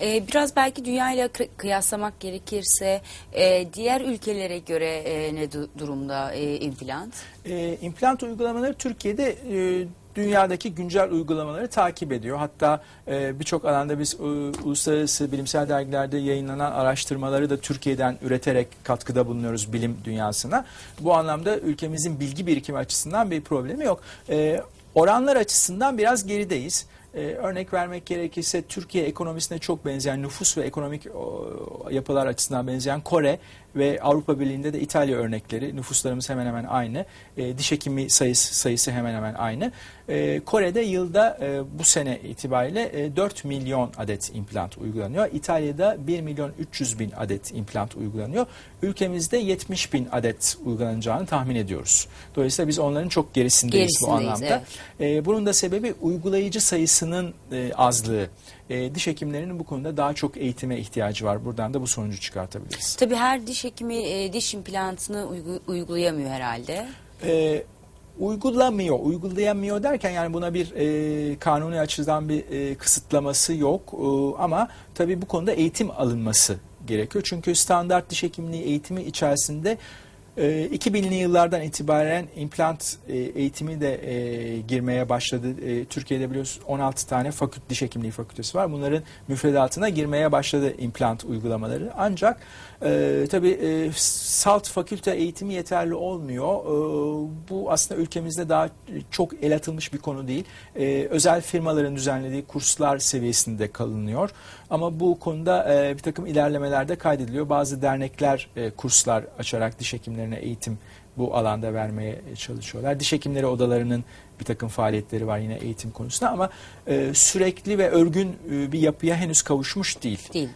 Ee, biraz belki dünyayla kı- kıyaslamak gerekirse e, diğer ülkelere göre e, ne du- durumda e, implant? E, implant uygulamaları Türkiye'de dünyadaki güncel uygulamaları takip ediyor. Hatta birçok alanda biz e, uluslararası bilimsel dergilerde yayınlanan araştırmaları da Türkiye'den üreterek katkıda bulunuyoruz bilim dünyasına. Bu anlamda ülkemizin bilgi birikimi açısından bir problemi yok. Oranlar açısından biraz gerideyiz. Ee, örnek vermek gerekirse Türkiye ekonomisine çok benzeyen nüfus ve ekonomik o, yapılar açısından benzeyen Kore ve Avrupa Birliği'nde de İtalya örnekleri nüfuslarımız hemen hemen aynı. Ee, diş hekimi sayısı, sayısı hemen hemen aynı. Ee, Kore'de yılda e, bu sene itibariyle e, 4 milyon adet implant uygulanıyor. İtalya'da 1 milyon 300 bin adet implant uygulanıyor. Ülkemizde 70 bin adet uygulanacağını tahmin ediyoruz. Dolayısıyla biz onların çok gerisindeyiz, bu Gerisindeyiz, anlamda. Ee, bunun da sebebi uygulayıcı sayısının e, azlığı. E, diş hekimlerinin bu konuda daha çok eğitime ihtiyacı var. Buradan da bu sonucu çıkartabiliriz. Tabii her diş hekimi e, diş implantını uygu- uygulayamıyor herhalde. E, uygulamıyor, uygulayamıyor derken yani buna bir e, kanuni açıdan bir e, kısıtlaması yok. E, ama tabii bu konuda eğitim alınması gerekiyor. Çünkü standart diş hekimliği eğitimi içerisinde e, 2000'li yıllardan itibaren implant e, eğitimi de e, girmeye başladı. E, Türkiye'de biliyorsunuz 16 tane fakülte diş hekimliği fakültesi var. Bunların müfredatına girmeye başladı implant uygulamaları. Ancak e, tabii salt fakülte eğitimi yeterli olmuyor. Bu aslında ülkemizde daha çok el atılmış bir konu değil. Özel firmaların düzenlediği kurslar seviyesinde kalınıyor. Ama bu konuda bir takım ilerlemeler de kaydediliyor. Bazı dernekler kurslar açarak diş hekimlerine eğitim bu alanda vermeye çalışıyorlar. Diş hekimleri odalarının bir takım faaliyetleri var yine eğitim konusunda ama e, sürekli ve örgün e, bir yapıya henüz kavuşmuş değil. Değil.